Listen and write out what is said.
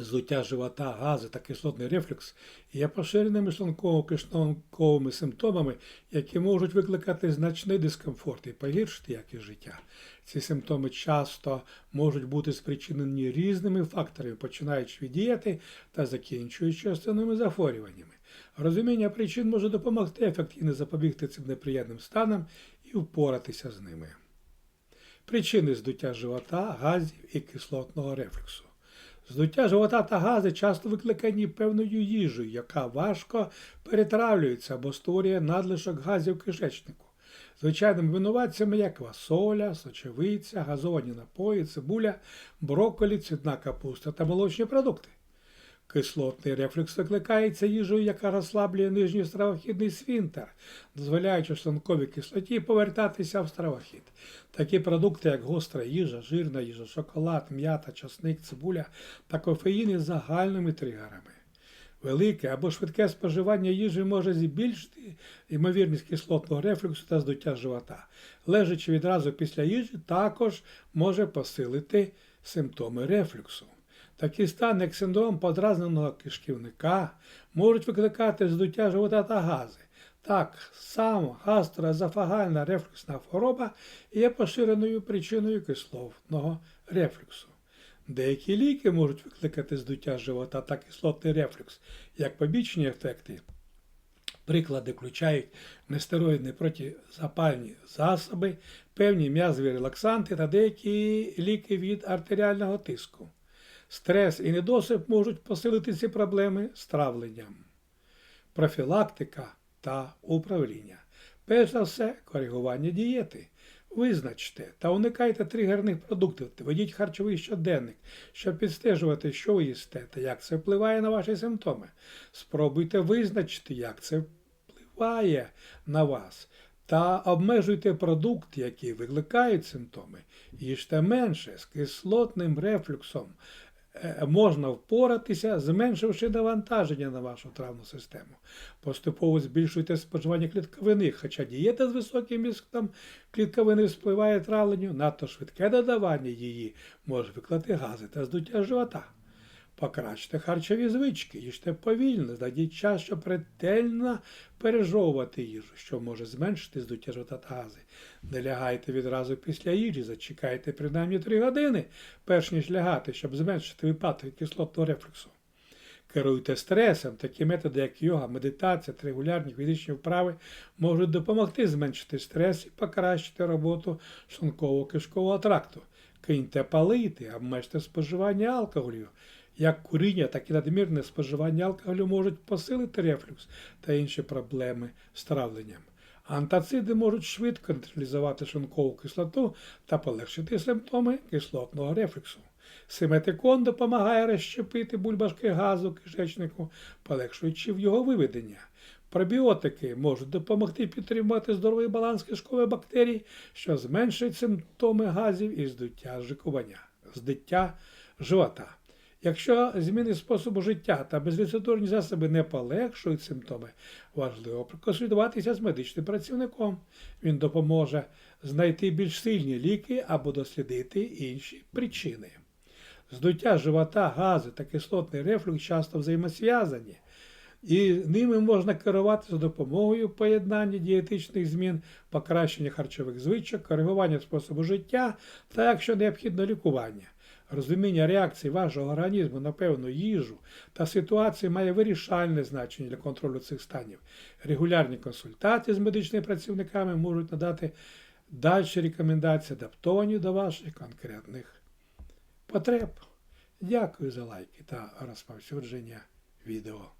Здуття живота, гази та кислотний рефлюкс є поширеними шлунково-кишковими симптомами, які можуть викликати значний дискомфорт і погіршити якість життя. Ці симптоми часто можуть бути спричинені різними факторами, починаючи від дієти та закінчуючи основними захворюваннями. Розуміння причин може допомогти ефективно запобігти цим неприємним станам і впоратися з ними. Причини здуття живота, газів і кислотного рефлюксу. Здуття живота та гази часто викликані певною їжею, яка важко перетравлюється або створює надлишок газів кишечнику. Звичайними винуватцями як квасоля, сочевиця, газовані напої, цибуля, брокколі, цвітна капуста та молочні продукти. Кислотний рефлюкс викликається їжею, яка розслаблює нижній стравохідний свінтер, дозволяючи шлунковій кислоті повертатися в стравохід. Такі продукти, як гостра їжа, жирна їжа, шоколад, м'ята, часник, цибуля та кофеїн із загальними тригерами. Велике або швидке споживання їжі може збільшити ймовірність кислотного рефлюксу та здуття живота. Лежачи відразу після їжі, також може посилити симптоми рефлюксу. Такі стани, як синдром подразненого кишківника, можуть викликати здуття живота та гази. Так само гастроезофагальна рефлюксна хвороба є поширеною причиною кислотного рефлюксу. Деякі ліки можуть викликати здуття живота та кислотний рефлюкс як побічні ефекти. Приклади включають нестероїдні протизапальні засоби, певні м'язові релаксанти та деякі ліки від артеріального тиску. Стрес і недосип можуть посилити ці проблеми з травленням. Профілактика та управління. Перш за все, коригування дієти. Визначте та уникайте тригерних продуктів, ведіть харчовий щоденник, щоб підстежувати, що ви їсте та як це впливає на ваші симптоми. Спробуйте визначити, як це впливає на вас. Та обмежуйте продукти, які викликають симптоми. Їжте менше з кислотним рефлюксом. Е, Можна впоратися, зменшивши навантаження на вашу травну систему. Поступово збільшуйте споживання клітковини, хоча дієта з високим містом клітковини вспливає травленню, надто швидке додавання її може викликати гази та здуття живота. Покращте харчові звички, їжте повільно, знайдіть час, щоб ретельно пережовувати їжу, що може зменшити здуття живота та гази. Не лягайте відразу після їжі, зачекайте принаймні 3 години, перш ніж лягати, щоб зменшити випадки кислотного рефлюксу. Керуйте стресом, такі методи, як йога, медитація та регулярні фізичні вправи, можуть допомогти зменшити стрес і покращити роботу шлунково-кишкового тракту. Киньте палити, обмежте споживання алкоголю. Як куріння, так і надмірне споживання алкоголю можуть посилити рефлюкс та інші проблеми з травленням. Антациди можуть швидко нейтралізувати шлункову кислоту та полегшити симптоми кислотного рефлюксу. Симетикон допомагає розщепити бульбашки газу кишечнику, полегшуючи в його виведення. Пробіотики можуть допомогти підтримувати здоровий баланс кишкових бактерій, що зменшують симптоми газів і здуття жикування, здуття живота. Якщо зміни способу життя та безрецептурні засоби не полегшують симптоми, важливо проконсультуватися з медичним працівником. Він допоможе знайти більш сильні ліки або дослідити інші причини. Здуття живота, гази та кислотний рефлюкс часто взаємосв'язані, і ними можна керувати за допомогою поєднання дієтичних змін, покращення харчових звичок, коригування способу життя та, якщо необхідно, лікування. Розуміння реакції вашого організму на певну їжу та ситуації має вирішальне значення для контролю цих станів. Регулярні консультації з медичними працівниками можуть надати дальші рекомендації, адаптовані до ваших конкретних потреб. Дякую за лайки та розповсюдження відео.